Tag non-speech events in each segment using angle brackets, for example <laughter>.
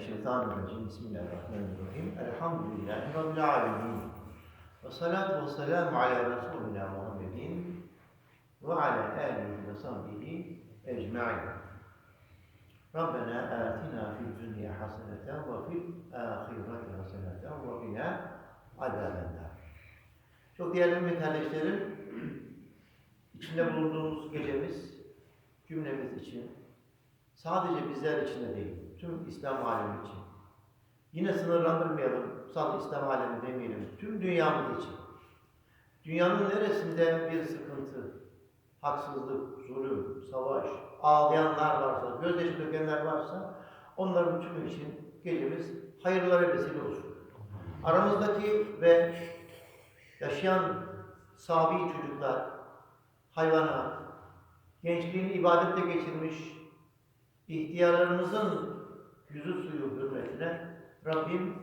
Şeytanirracim. Bismillahirrahmanirrahim. Elhamdülillahi Rabbil alemin. Ve salatu ve selamu ala Resulina Muhammedin ve ala alihi ve sahbihi ecma'in. Rabbena atina fid dünya haseneten ve fil ahireti haseneten ve qina azabennar. Çok değerli kardeşlerim, içinde bulunduğumuz gecemiz cümlemiz için sadece bizler için de değil, tüm İslam alemi için. Yine sınırlandırmayalım, sadece İslam alemi demeyelim, tüm dünyamız için. Dünyanın neresinde bir sıkıntı, haksızlık, zulüm, savaş, ağlayanlar varsa, gözyaşı dökenler varsa onların tümü için gecemiz hayırlara vesile olsun. Aramızdaki ve yaşayan sabi çocuklar, hayvanat, gençliğini ibadette geçirmiş ihtiyarlarımızın yüzü suyu hürmetine Rabbim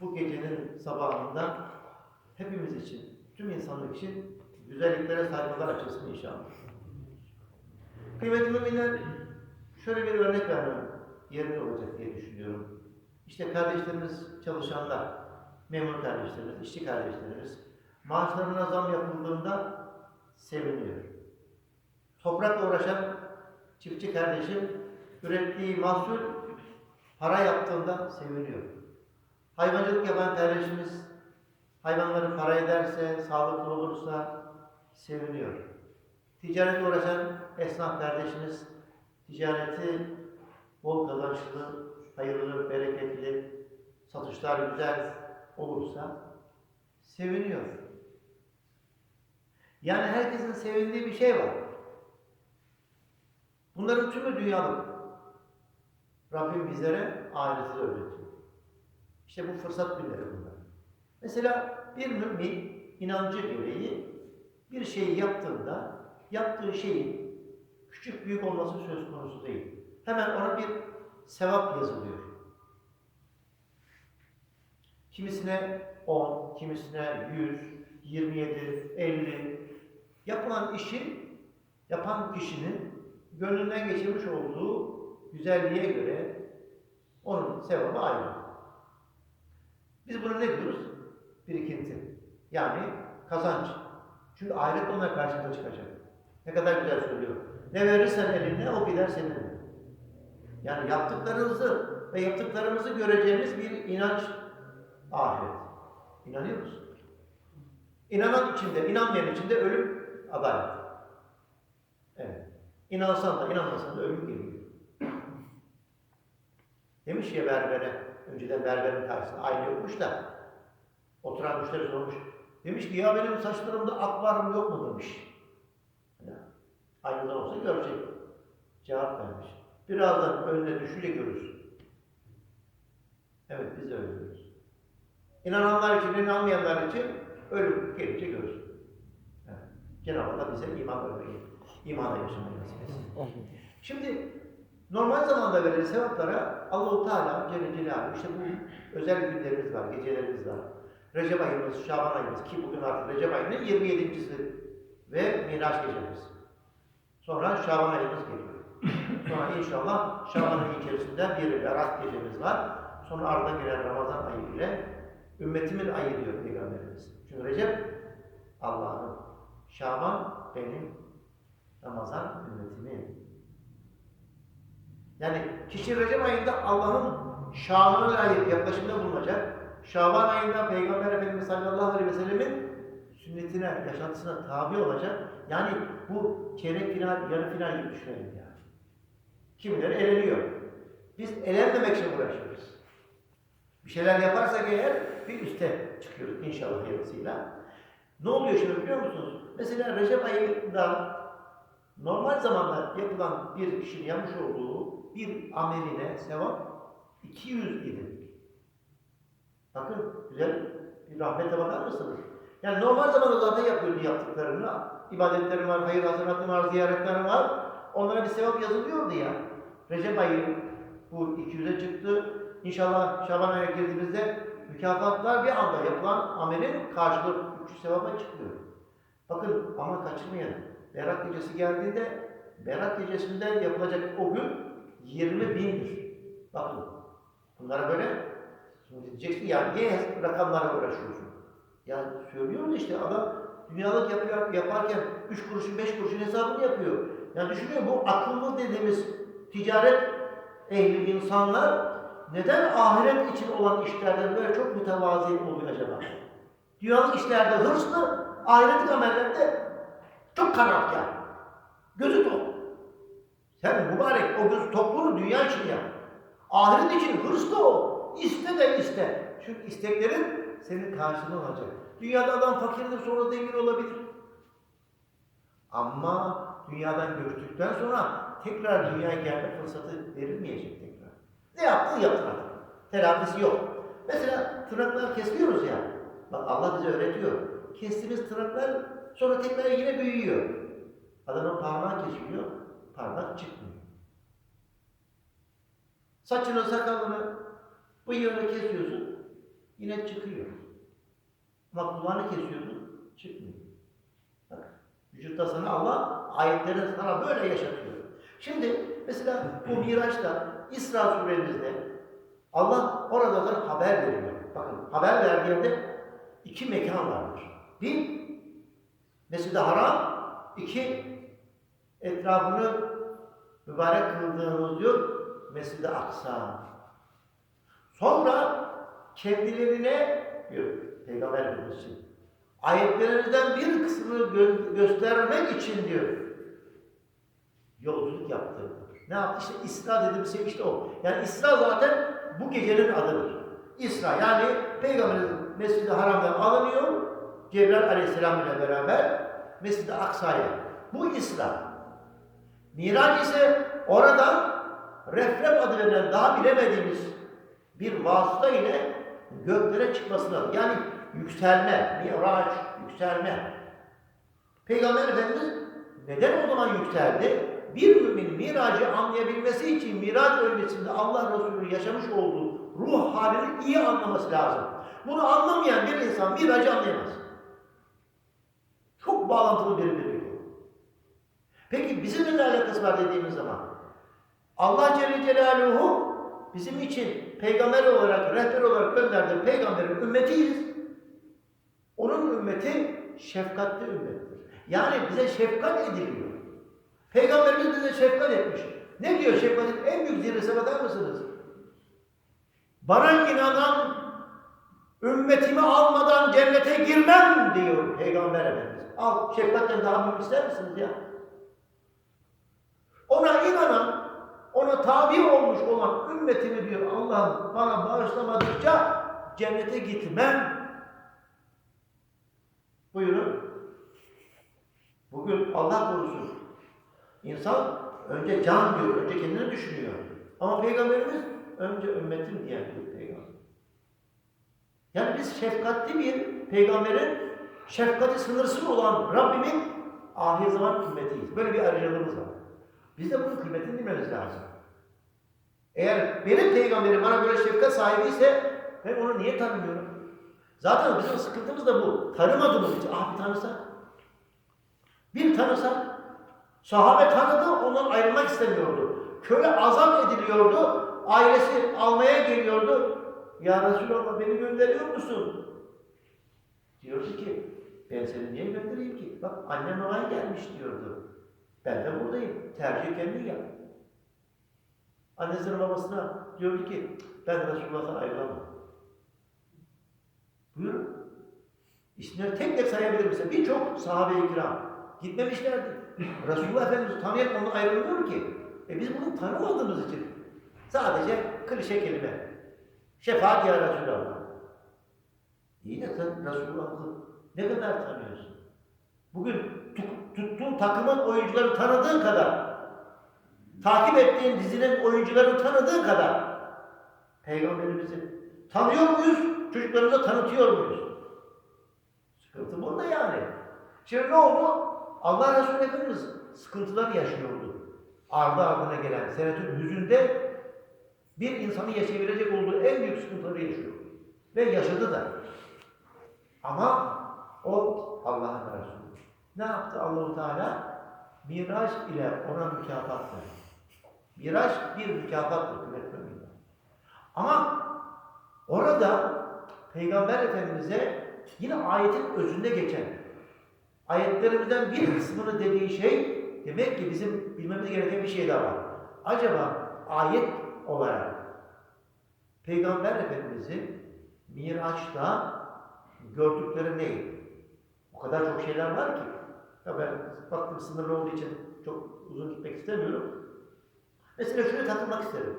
bu gecenin sabahında hepimiz için, tüm insanlık için güzelliklere sayfalar açılsın inşallah. Kıymetli müminler, şöyle bir örnek vermem yerinde olacak diye düşünüyorum. İşte kardeşlerimiz, çalışanlar, memur kardeşlerimiz, işçi kardeşlerimiz maaşlarına zam yapıldığında seviniyor. Toprakla uğraşan çiftçi kardeşim ürettiği mahsul para yaptığında seviniyor. Hayvancılık yapan kardeşimiz hayvanları para ederse, sağlıklı olursa seviniyor. Ticaretle uğraşan esnaf kardeşimiz ticareti bol kazançlı, hayırlı, bereketli, satışlar güzel olursa seviniyor. Yani herkesin sevindiği bir şey var. Bunların tümü dünyalık. Rabbim bizlere ahireti öğretiyor. İşte bu fırsat günleri bunlar. Mesela bir mümin inancı gereği bir şeyi yaptığında yaptığı şeyin küçük büyük olması söz konusu değil. Hemen ona bir sevap yazılıyor. Kimisine 10, kimisine 100, 27, 50 yapılan işin yapan kişinin gönlünden geçirmiş olduğu güzelliğe göre onun sevabı ayrı. Biz buna ne diyoruz? Birikinti. Yani kazanç. Çünkü ahiret onlar karşımıza çıkacak. Ne kadar güzel söylüyor. Ne verirsen eline o gider seninle. Yani yaptıklarınızı ve yaptıklarımızı göreceğimiz bir inanç ahiret. İnanıyor musun? İnanan içinde, inanmayan içinde ölüm adalet. Evet. İnansan da inanmasan da ölüm geliyor. Demiş ya berbere, önceden berberin karşısında aynı yokmuş da oturan müşteri sormuş. Demiş ki ya benim saçlarımda ak var mı yok mu demiş. Ya, aynadan olsa görecek. Cevap vermiş. Birazdan önüne düşünce görürsün. Evet biz de öyle görürüz. İnananlar için, inanmayanlar için ölüm gelince görürsün. Evet. Cenab-ı Allah bize iman örneği, imana yaşamayı nasip etsin. Şimdi normal zamanda verilen sevaplara Allahu Teala Celle Celaluhu işte bu özel günlerimiz var, gecelerimiz var. Recep ayımız, Şaban ayımız ki bugün artık Recep ayının 27.si ve Miraç gecemiz. Sonra Şaban ayımız geliyor. Sonra inşallah Şaban ayı içerisinde bir Berat gecemiz var. Sonra ardından gelen Ramazan ayı ile ümmetimin ayı diyor Peygamberimiz. Çünkü Recep Allah'ın, Şaban benim, Ramazan ümmetimin. Yani kişi Recep ayında Allah'ın şanına layık yaklaşımda bulunacak. Şaban ayında Peygamber Efendimiz sallallahu aleyhi ve sellemin sünnetine, yaşantısına tabi olacak. Yani bu çeyrek final, yarı final gibi düşünelim yani. Kimileri eleniyor. Biz elenmemek için uğraşıyoruz. Bir şeyler yaparsak eğer bir üste çıkıyoruz inşallah hayırlısıyla. Ne oluyor şimdi biliyor musunuz? Mesela Recep ayında normal zamanda yapılan bir kişinin yapmış olduğu bir ameline sevap 200 idi. Bakın güzel bir rahmete bakar mısınız? Yani normal zamanda zaten yapıyordu yaptıklarını. İbadetlerim var, hayır hasenatım var, ziyaretlerim var. Onlara bir sevap yazılıyordu ya. Recep ayı bu 200'e çıktı. İnşallah Şaban ayına girdiğimizde mükafatlar bir anda yapılan amelin karşılığı 300 sevaba çıkıyor. Bakın ama kaçırmayın. Berat gecesi geldiğinde Berat gecesinde yapılacak o gün 20 bindir. Bakın Bunlara böyle şimdi diyeceksin ya niye rakamlara uğraşıyorsun? Ya söylüyoruz işte adam dünyalık yapıyor, yaparken üç kuruşun beş kuruşun hesabını yapıyor. Yani düşünüyor bu akıllı dediğimiz ticaret ehli insanlar neden ahiret için olan işlerden böyle çok mütevazi oluyor acaba? Dünyalık işlerde hırslı, ahiretlik amellerde çok kanaatkar. Gözü tok. Sen mübarek o göz tokluğunu dünya için yap. Ahiret için hırslı ol. İste de iste. Çünkü isteklerin senin karşılığın olacak. Dünyada adam fakirdir sonra zengin olabilir. Ama dünyadan göçtükten sonra tekrar dünyaya gelme fırsatı verilmeyecek tekrar. Ne yaptın yaptın artık. Telafisi yok. Mesela tırnaklar kesiyoruz ya. Bak Allah bize öğretiyor. Kestiğimiz tırnaklar sonra tekrar yine büyüyor. Adamın parmağı kesiliyor, parmak çıkmıyor. Saçını, sakalını, bıyığını kesiyorsun, yine çıkıyor. Ama kulağını kesiyorsun, çıkmıyor. Bak, vücutta sana Allah ayetlerini sana böyle yaşatıyor. Şimdi mesela bu Miraç'ta İsra suremizde Allah oradadan haber veriyor. Bakın haber verdiğinde iki mekan vardır. Bir, Mescid-i Haram, iki, etrafını mübarek kıldığımız diyor, Mescid-i Aksa. Sonra kendilerine diyor Peygamber Efendimiz için, ayetlerimizden bir kısmını gö- göstermek için diyor, yolculuk yaptı. Ne yaptı? İşte İsra dediğimiz şey işte o. Yani İsra zaten bu gecenin adıdır. İsra yani Peygamberimiz Mescid-i Haram'dan alınıyor, Cebrail Aleyhisselam ile beraber Mescid-i Aksa'ya. Bu İsra. Miraç ise oradan refref adı verilen daha bilemediğimiz bir vasıta ile göklere çıkmasına yani yükselme, miraç, yükselme. Peygamber Efendimiz neden o zaman yükseldi? Bir müminin miracı anlayabilmesi için miraç öncesinde Allah Resulü yaşamış olduğu ruh halini iyi anlaması lazım. Bunu anlamayan bir insan miracı anlayamaz. Çok bağlantılı birbiriyle. Peki bizimle ne alakası var dediğimiz zaman? Allah Celle Celaluhu bizim için peygamber olarak, rehber olarak gönderdiği peygamberin ümmetiyiz. Onun ümmeti şefkatli ümmettir. Yani bize şefkat ediliyor. Peygamberimiz bize şefkat etmiş. Ne diyor şefkatin en büyük zirvesi bakar mısınız? Bana inanan ümmetimi almadan cennete girmem diyor Peygamber Efendimiz. Al şefkatten daha büyük ister misiniz ya? Ona inanan, ona tabi olmuş olan ümmetimi diyor Allah'ım bana bağışlamadıkça cennete gitmem. Buyurun. Bugün Allah korusun. İnsan önce can diyor, önce kendini düşünüyor. Ama Peygamberimiz önce ümmetim diyen bir peygamber. Yani biz şefkatli bir peygamberin şefkati sınırsız olan Rabbimin ahir zaman ümmetiyiz. Böyle bir ayrıcalığımız var. Biz de bunun kıymetini bilmemiz lazım. Eğer benim peygamberim bana böyle şefkat sahibi ise ben onu niye tanımıyorum? Zaten bizim sıkıntımız da bu. Tanımadığımız için. Ah bir tanısak. Bir tanısak. Sahabe tanıdı, ondan ayrılmak istemiyordu. Köle azap ediliyordu, ailesi almaya geliyordu. Ya Resulallah beni gönderiyor musun? Diyordu ki, ben seni niye göndereyim ki? Bak annem olay gelmiş diyordu. Ben de buradayım. Tercih kendi yap. Annesinin babasına diyordu ki, ben Resulullah'tan ayrılamam. Buyurun. İsimleri tek tek sayabilir misin? Birçok sahabe-i kiram gitmemişlerdi. Resulullah Efendimiz tanıyan ondan ayrılmıyor ki. E biz bunu tanımadığımız için sadece klişe kelime. Şefaat ya Resulallah. İyi de sen Resulullah'ı ne kadar tanıyorsun? Bugün tu- tuttuğun takımın oyuncuları tanıdığın kadar, takip ettiğin dizinin oyuncularını tanıdığın kadar Peygamberimizi tanıyor muyuz? Çocuklarımıza tanıtıyor muyuz? Sıkıntı burada yani. Şimdi ne oldu? Allah Resulü Efendimiz sıkıntılar yaşıyordu. Ardı ardına gelen senetün yüzünde bir insanın yaşayabilecek olduğu en büyük sıkıntıları yaşıyor. Ve yaşadı da. Ama o Allah'ın Resulü. Ne yaptı Allahu Teala? Miraç ile ona mükafat verdi. Miraç bir mükafattır kıymetli müminler. Ama orada Peygamber Efendimiz'e yine ayetin özünde geçen ayetlerimizden bir kısmını dediği şey demek ki bizim bilmemiz gereken bir şey daha var. Acaba ayet olarak Peygamber Efendimiz'in Miraç'ta gördükleri ne? O kadar çok şeyler var ki. Ya ben baktım sınırlı olduğu için çok uzun gitmek istemiyorum. Mesela şuraya takılmak isterim.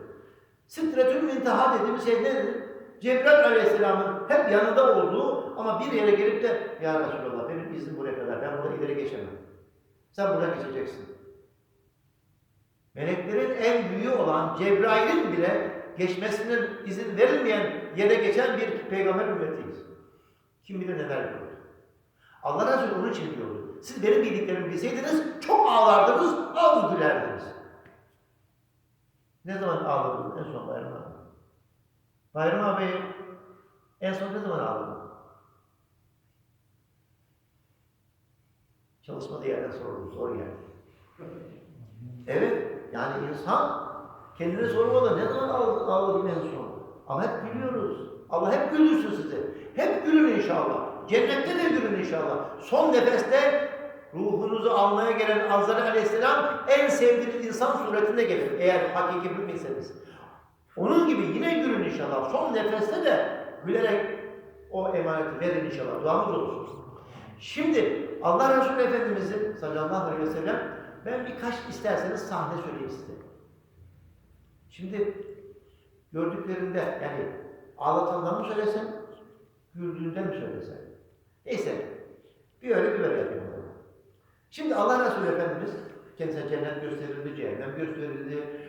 Sidretül Mintaha dediğimiz şey nedir? Cebrail Aleyhisselam'ın hep yanında olduğu ama bir yere gelip de Ya Resulallah benim iznim buraya kadar, ben burada ileri geçemem. Sen buradan geçeceksin. Meleklerin en büyüğü olan Cebrail'in bile geçmesinin izin verilmeyen yere geçen bir peygamber ümmetiyiz. Kim bilir neler gördü. Allah Resulü onun için. Siz benim bildiklerimi bilseydiniz çok ağlardınız, az gülerdiniz. Ne zaman ağladın en son Bayram abi? Bayram abi en son ne zaman ağladın? Çalışmadığı yerden sordum, zor geldi. Evet, yani insan kendine sormalı. Ne zaman ağladım en son? Ama hep gülüyoruz. Allah hep güldürsün sizi. Hep gülün inşallah. Cennette de gülün inşallah. Son nefeste ruhunuzu almaya gelen Azrail Aleyhisselam en sevdiğiniz insan suretinde gelir. Eğer hakiki müminseniz. Onun gibi yine gülün inşallah. Son nefeste de gülerek o emaneti verin inşallah. Duamız olsun. Şimdi Allah Resulü Efendimizin sallallahu aleyhi ve sellem ben birkaç isterseniz sahne söyleyeyim size. Şimdi gördüklerinde yani ağlatandan mı söylesem, güldüğünden mi söylesem? Neyse, bir öyle bir böyle yapayım. Şimdi Allah Resulü Efendimiz kendisine cennet gösterildi, cehennem gösterildi,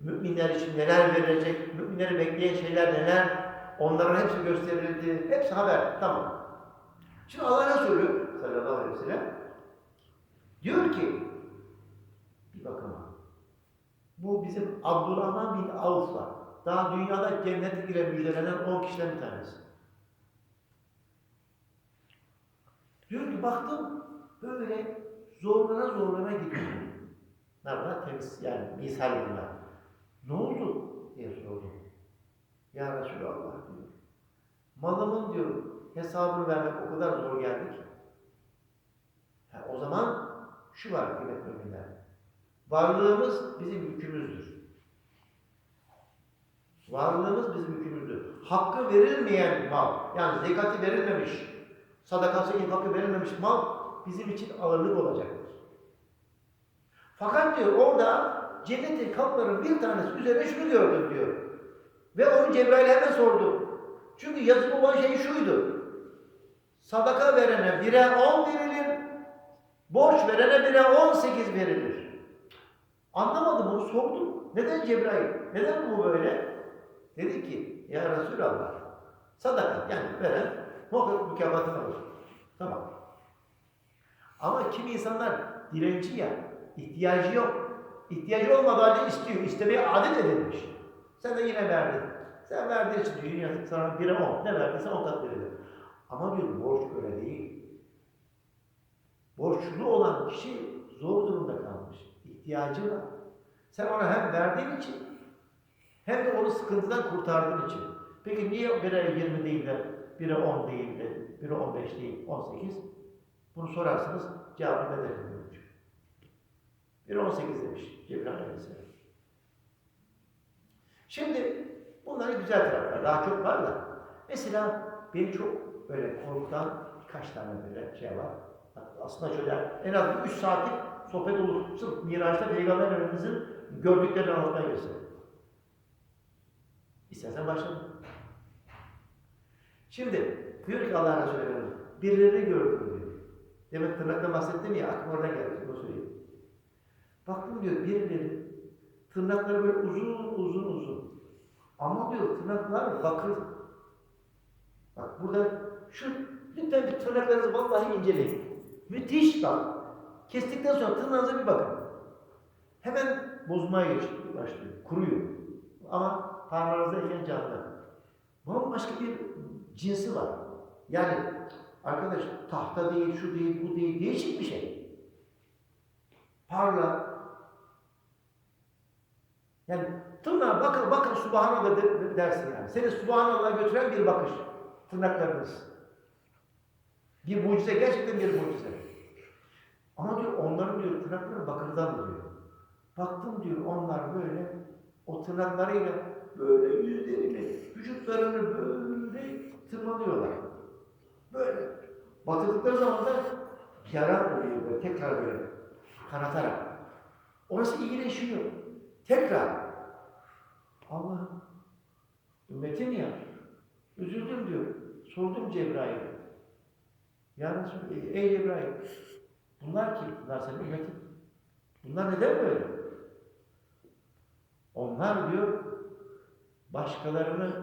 müminler için neler verilecek, müminleri bekleyen şeyler neler, onların hepsi gösterildi, hepsi haber, tamam. Şimdi Allah Resulü sallallahu aleyhi ve sellem diyor ki, bir bakın bu bizim Abdurrahman bin Avf var. Daha dünyada cennet ile müjdelenen 10 kişiden bir tanesi. Diyor ki baktım böyle zorlana zorlana gidiyor. Var? Temiz yani misal bunlar. Ne oldu diye sordum. Ya Resulallah diyor. Malımın diyor hesabını vermek o kadar zor geldi ki. Ha, o zaman şu var kıymetli müminler. Varlığımız bizim yükümüzdür. Varlığımız bizim yükümüzdür. Hakkı verilmeyen mal, yani zekati verilmemiş, sadakası, infakı verilmemiş mal bizim için ağırlık olacaktır. Fakat diyor orada cennetin kapılarının bir tanesi üzerine şunu gördüm diyor. Ve onu Cebrail'e hemen sordu. Çünkü yazılı olan şey şuydu. Sadaka verene bire on verilir, borç verene bire on sekiz verilir. Anlamadım onu sordum. Neden Cebrail? Neden bu böyle? Dedi ki ya Resulallah sadaka yani veren muhakkak mükafatını alır. Tamam. Ama kimi insanlar dilenci ya, ihtiyacı yok. İhtiyacı olmadığı halde istiyor. İstemeye adet edilmiş. Sen de yine verdin. Sen verdiğin için dünya sana bire on. Ne verdiysen o kat verilir. Ama diyor borç öyle değil. Borçlu olan kişi zor durumda kalmış. İhtiyacı var. Sen ona hem verdiğin için hem de onu sıkıntıdan kurtardığın için. Peki niye bire 20 değil de bire 10 değil de bire 15 değil 18? Bunu sorarsanız cevabı ne derim diyor. Bire 18 demiş Cebrail Aleyhisselam. Şimdi bunların güzel tarafları daha çok var da. Mesela beni çok böyle korkutan birkaç tane böyle şey var. Aslında şöyle en az 3 saatlik sohbet olur. Sırf Miraç'ta Peygamber Efendimiz'in gördüklerini anlatmaya gösterir. İstersen başlayalım. Şimdi diyor ki Allah Resulü Efendimiz, birilerini gördüm diyor. Demek tırnaktan bahsettim ya, aklıma oradan geldi, bunu söyleyeyim. Baktım diyor, birileri tırnakları böyle uzun uzun uzun. Ama diyor tırnaklar bakır. Bak burada şu lütfen bir tırnaklarınızı vallahi inceleyin. Müthiş bak. Kestikten sonra tırnağınıza bir bakın. Hemen bozmaya geçiyor, başlıyor. Kuruyor. Ama parmağınızda eken canlı. Bunun başka bir cinsi var. Yani arkadaş tahta değil, şu değil, bu değil, değişik bir şey. Parla. Yani tırnağa bakın bakın subhanallah de- dersin yani. Seni subhanallah götüren bir bakış. Tırnaklarınız. Bir mucize gerçekten bir mucize. Ama diyor onların diyor tırnakları bakırdan diyor. Baktım diyor onlar böyle o tırnaklarıyla böyle yüzlerini, vücutlarını böyle tırmalıyorlar. Böyle. Batırdıkları zaman da yara oluyor böyle tekrar böyle kanatarak. Orası iyileşiyor. Tekrar. Allah'ım ümmetim ya. Üzüldüm diyor. Sordum Cebrail'e. Ya Resulallah, ey Cebrail bunlar kim? Bunlar senin ümmetin. Bunlar neden böyle? Onlar diyor başkalarını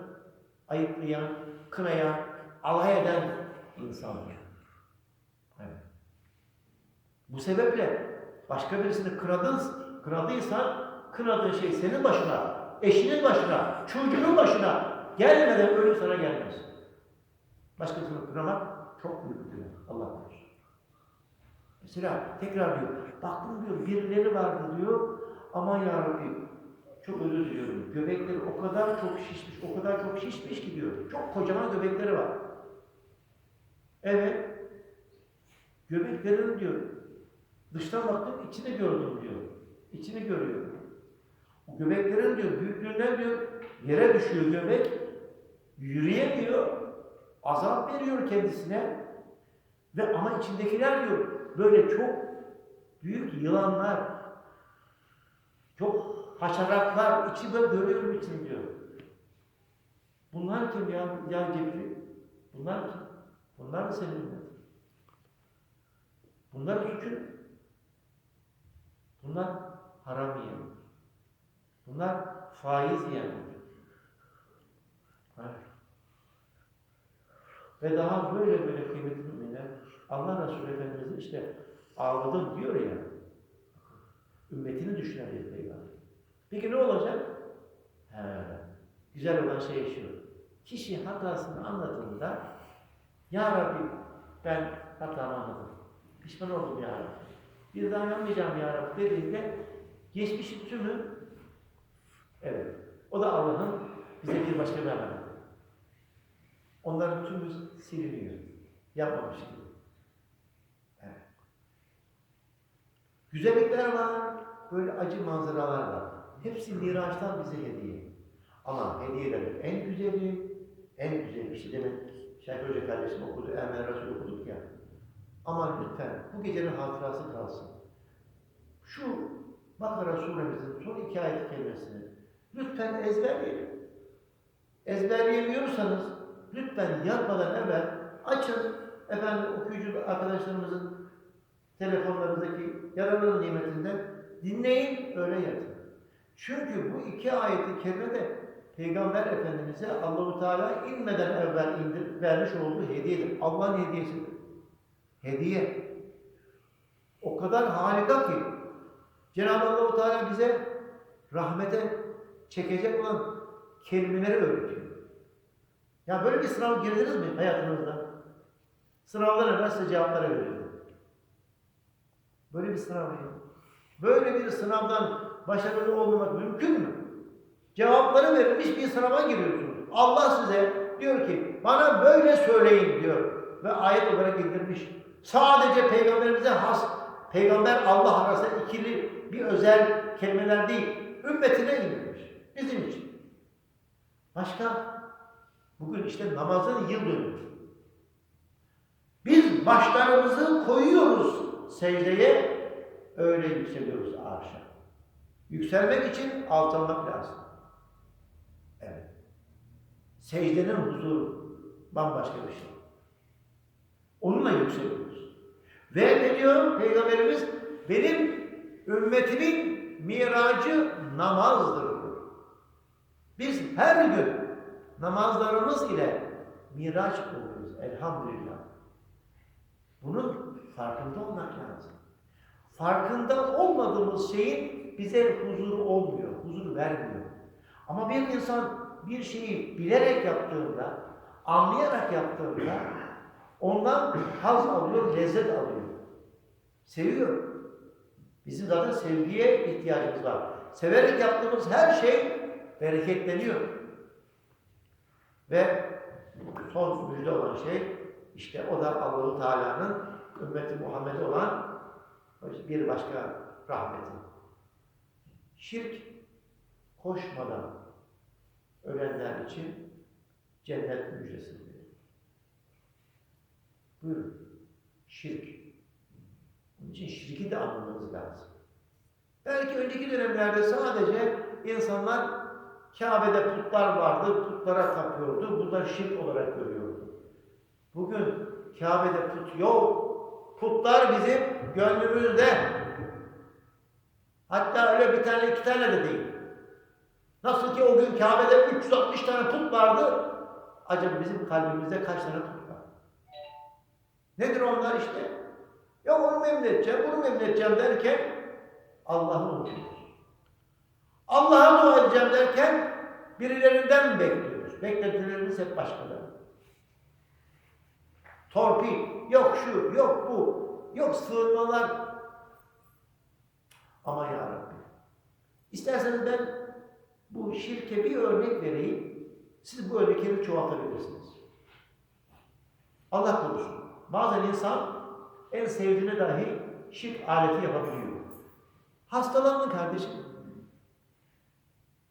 ayıplayan, kınayan, alay eden insanlar. Evet. Bu sebeple başka birisini kınadın, kınadıysan kınadığın şey senin başına, eşinin başına, çocuğunun başına gelmeden ölüm sana gelmez. Başkasını kınamak çok büyük bir. Allah korusun. Mesela tekrar diyor, baktım diyor birileri vardı diyor, aman ya Rabbi çok özür diliyorum. Göbekleri o kadar çok şişmiş, o kadar çok şişmiş ki diyor. Çok kocaman göbekleri var. Evet. Göbeklerini diyor. Dıştan baktım içini gördüm diyor. İçini görüyor. O göbeklerin diyor büyüklüğünden diyor yere düşüyor göbek. Yürüyemiyor. Azap veriyor kendisine. Ve ama içindekiler diyor böyle çok büyük yılanlar, çok haşeratlar, içi böyle dönüyor için diyor. Bunlar kim ya, ya Cebrail? Bunlar kim? Bunlar da ümmetin. Bunlar suçun. Bunlar haram yiyen. Bunlar faiz yiyen. Evet. Ve daha böyle böyle kıymetli müminler Allah Resulü Efendimiz işte ağladım diyor ya. Ümmetini düşünen bir peygamber. Peki ne olacak? He, güzel olan şey şu. Kişi hatasını anladığında Ya Rabbi ben hatamı anladım. Pişman oldum Ya Rabbi. Bir daha yapmayacağım Ya Rabbi dediğinde geçmişin tümü evet. O da Allah'ın bize bir başka bir. Onların tümü siliniyor. Yapmamış gibi. Evet. Güzellikler var, böyle acı manzaralar var. Hepsi Miraç'tan bize hediye. Ama hediyelerin en güzeli, en güzeli işte demin Şerif Hoca kardeşim okudu, Emel Resul okuduk ya. Ama lütfen bu gecenin hatırası kalsın. Şu Bakara suremizin son iki ayet kelimesini lütfen ezberleyin. Ezberleyemiyorsanız lütfen yatmadan evvel açın efendim okuyucu arkadaşlarımızın telefonlarındaki yararlı nimetinden dinleyin öyle yatın. Çünkü bu iki ayeti kerime de Peygamber Efendimiz'e Allahu Teala inmeden evvel indir, vermiş olduğu hediyedir. Allah'ın hediyesidir. Hediye. O kadar harika ki Cenab-ı Allahu Teala bize rahmete çekecek olan kelimeleri öğretiyor. Ya böyle bir sınav girdiniz mi hayatınızda? Sınavdan evvel size cevapları veriyor. Böyle bir sınav yok. Böyle bir sınavdan başarılı olmamak mümkün mü? Cevapları verilmiş bir sınava giriyorsunuz. Allah size diyor ki bana böyle söyleyin diyor. Ve ayet olarak indirmiş. Sadece peygamberimize has, peygamber Allah arasında ikili bir özel kelimeler değil. Ümmetine indirmiş. Bizim için. Başka? Bugün işte namazın yıl dönümü. Biz başlarımızı koyuyoruz secdeye, öyle yükseliyoruz arşa. Yükselmek için alçalmak lazım. Secdenin huzuru bambaşka bir şey. Onunla yükseliyoruz. Ve ne diyor Peygamberimiz? Benim ümmetimin miracı namazdır. Biz her gün namazlarımız ile miraç oluyoruz elhamdülillah. Bunun farkında olmak lazım. Farkında olmadığımız şeyin bize huzuru olmuyor, huzur vermiyor. Ama bir insan bir şeyi bilerek yaptığında, anlayarak yaptığında ondan haz alıyor, lezzet alıyor. Seviyor. Bizim zaten sevgiye ihtiyacımız var. Severek yaptığımız her şey bereketleniyor. Ve son müjde olan şey işte o da Allahu Teala'nın ümmeti Muhammed'e olan bir başka rahmeti. Şirk koşmadan ölenler için cennet müjdesi veriyor. Buyurun. Şirk. Onun için şirki de anlamamız lazım. Belki önceki dönemlerde sadece insanlar Kabe'de putlar vardı, putlara tapıyordu. Bu da şirk olarak görüyordu. Bugün Kabe'de put yok. Putlar bizim gönlümüzde. Hatta öyle bir tane iki tane de değil. Nasıl ki o gün Kabe'de 360 tane put vardı. Acaba bizim kalbimizde kaç tane put var? Nedir onlar işte? Ya onu memnun edeceğim, bunu memnun edeceğim derken Allah'ı unutuyoruz. Allah'a dua edeceğim derken birilerinden bekliyoruz. Beklentilerimiz hep başkaları. Torpil, yok şu, yok bu, yok sığınmalar. Ama ya Rabbi, isterseniz ben bu şirke bir örnek vereyim. Siz bu örnekleri çoğaltabilirsiniz. Allah korusun. Bazen insan en sevdiğine dahi şirk aleti yapabiliyor. Hastalandın kardeşim.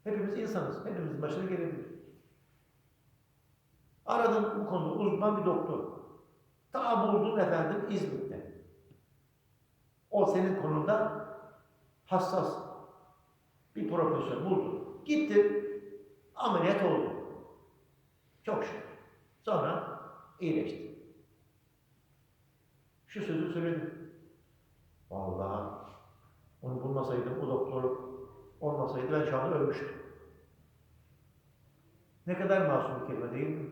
Hepimiz insanız. Hepimizin başına gelebilir. Aradım bu konuda uzman bir doktor. Ta buldun efendim İzmit'te. O senin konunda hassas bir profesör buldun. Gittin, ameliyat oldu. Çok şükür. Sonra iyileşti. Şu sözü söyledim. Vallahi onu bulmasaydım, o doktor olmasaydı ben şu anda ölmüştüm. Ne kadar masum bir kelime değil mi?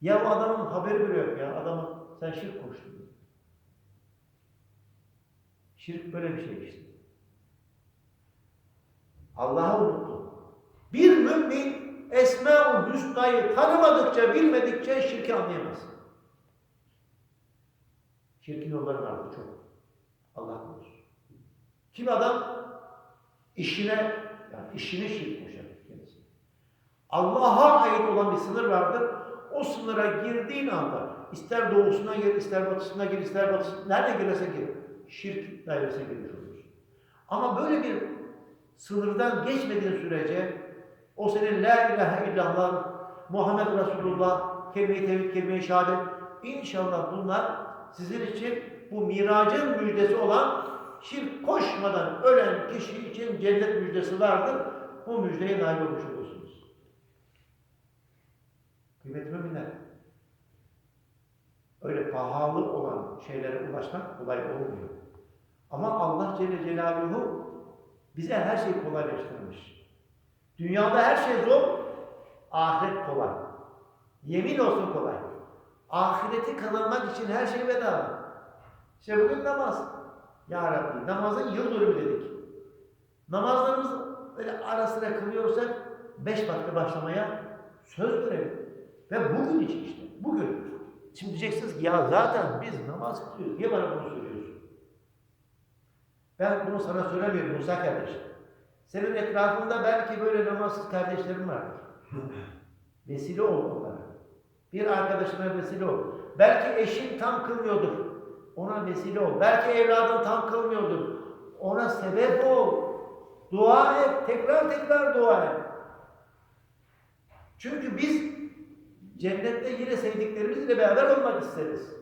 Ya o adamın haberi bile yok ya. Adamı sen şirk koştun. Şirk böyle bir şey işte. Allah'ı unuttu. Bir mümin Esma-ül Hüsna'yı tanımadıkça, bilmedikçe şirki anlayamaz. Şirkin yolları vardı çok. Allah korusun. Kim adam işine, yani işini şirk koşar kendisi. Allah'a ait olan bir sınır vardır. O sınıra girdiğin anda ister doğusuna gir, ister batısına gir, ister batısına, nerede girerse gir. Şirk dairesine girmiş olursun. Ama böyle bir sınırdan geçmediğin sürece o senin la ilahe illallah, Muhammed Resulullah, kelime-i tevhid, kelime-i şehadet inşallah bunlar sizin için bu miracın müjdesi olan şirk koşmadan ölen kişi için cennet müjdesi vardır. Bu müjdeye nail olmuş olursunuz. Kıymetli müminler, öyle pahalı olan şeylere ulaşmak kolay olmuyor. Ama Allah Celle Celaluhu bize her şeyi kolaylaştırmış. Dünyada her şey zor, ahiret kolay. Yemin olsun kolay. Ahireti kazanmak için her şey bedava. İşte bugün namaz. Ya Rabbi namazın yıl dönümü dedik. Namazlarımız böyle ara sıra kılıyorsak beş vakte başlamaya söz verelim. Ve bugün için işte. Bugün. Şimdi diyeceksiniz ki ya zaten biz namaz kılıyoruz. Niye bana bunu söylüyorsun? Ben bunu sana söylemiyorum Musa kardeşim. Senin etrafında belki böyle namazsız kardeşlerin vardır. <laughs> vesile ol onlara. Bir arkadaşına vesile ol. Belki eşin tam kılmıyordur. Ona vesile ol. Belki evladın tam kılmıyordur. Ona sebep ol. Dua et. Tekrar tekrar dua et. Çünkü biz cennette yine sevdiklerimizle beraber olmak isteriz.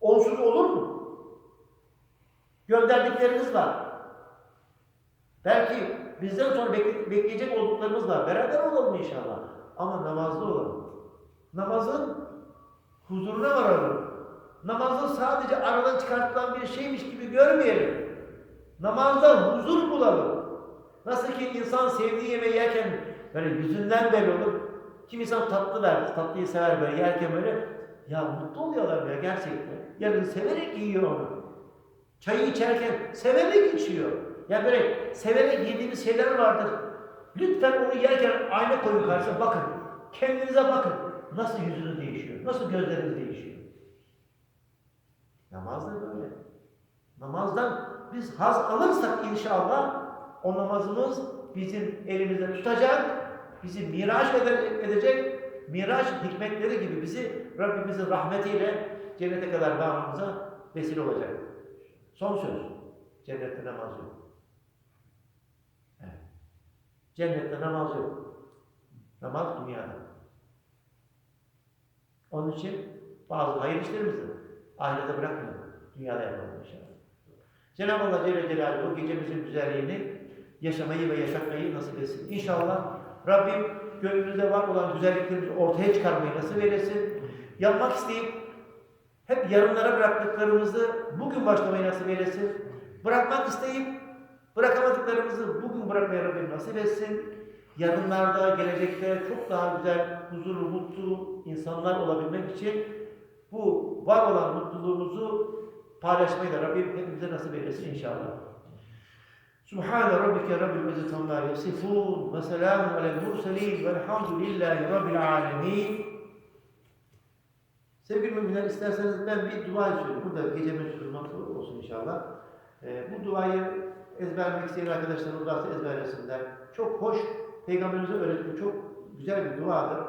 Onsuz olur mu? Gönderdiklerimiz var. Belki bizden sonra bekle- bekleyecek olduklarımız var. Beraber olalım inşallah. Ama namazlı olalım. Namazın huzuruna varalım. Namazı sadece aradan çıkartılan bir şeymiş gibi görmeyelim. Namazda huzur bulalım. Nasıl ki insan sevdiği yemeği yerken böyle yüzünden belli olur. Kim insan tatlı der, tatlıyı sever böyle yerken böyle ya mutlu oluyorlar ya gerçekten. Yani severek yiyor onu. Çayı içerken severek içiyor. Ya böyle severek yediğimiz şeyler vardır. Lütfen onu yerken ayna koyun karşısına bakın. Kendinize bakın. Nasıl yüzünüz değişiyor? Nasıl gözleriniz değişiyor? Namaz da böyle. Namazdan biz haz alırsak inşallah o namazımız bizim elimizden tutacak, bizi miraç ede- edecek, miraç hikmetleri gibi bizi Rabbimizin rahmetiyle cennete kadar varmamıza vesile olacak. Son söz. Cennette namaz yok. Evet. Cennette namaz yok. Namaz dünyada. Onun için bazı hayır işlerimizi ahirete bırakmayalım. Dünyada yapalım inşallah. Cenab-ı Allah Celle Celaluhu gecemizin güzelliğini yaşamayı ve yaşatmayı nasip etsin. İnşallah Rabbim gönlümüzde var olan güzelliklerimizi ortaya çıkarmayı nasip eylesin. Yapmak isteyip hep yarınlara bıraktıklarımızı bugün başlamayı nasip eylesin. Bırakmak isteyip bırakamadıklarımızı bugün bırakmayı Rabbim nasip etsin. Yarınlarda, gelecekte çok daha güzel, huzurlu, mutlu insanlar olabilmek için bu var olan mutluluğumuzu paylaşmayı da Rabbim hepimize nasip eylesin inşallah. Subhane rabbike rabbil izzeti amma yasifun ve selamun alel murselin velhamdülillahi rabbil alemin. Sevgili müminler isterseniz ben bir dua söyleyeyim. Burada gecemiz durmak olsun inşallah. Ee, bu duayı ezberlemek isteyen arkadaşlarımız varsa ezberlesinler. Çok hoş, Peygamberimize öğrettiği çok güzel bir duadır.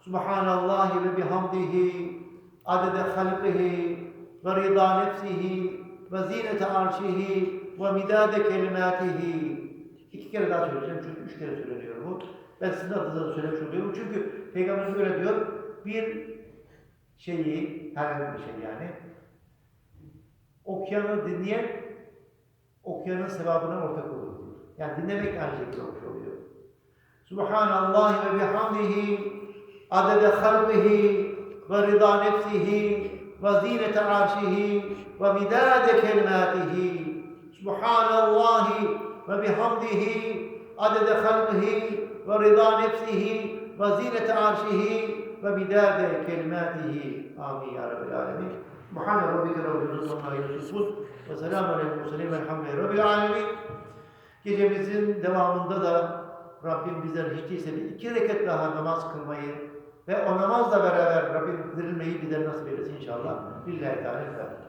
Subhanallahi ve bihamdihi adede halqihi ve rida nefsihi ve zinete arşihi ve midade kelimatihi. İki kere daha söyleyeceğim çünkü üç kere söyleniyor bu. Ben sizin adınıza söylemiş oluyorum. Çünkü Peygamberimiz öyle diyor. Bir şeyi, herhangi bir şey yani, okyanı dinleyen, okyanın sevabına ortak olur. Yani dinlemek aynı şekilde olmuş oluyor. Subhanallah ve bihamdihi adede halqihi ve rida nefsihi ve zinete arşihi ve midade kelimatihi. Subhanallah ve bihamdihi adede halqihi ve rida nefsihi ve zinete arşihi ve midade kelimatihi. Amin ya Rabbil alemin. Muhammed Rabbike Rabbil İzzet ve Yusufun ve selamun aleyhi ve sellem velhamdülillahi Rabbil alemin. Gecemizin devamında da Rabbim bizlere hiç değilse bir iki rekat daha namaz kılmayı ve o namazla beraber Rabbim dirilmeyi bize nasip eylesin inşallah. Billahi Teala.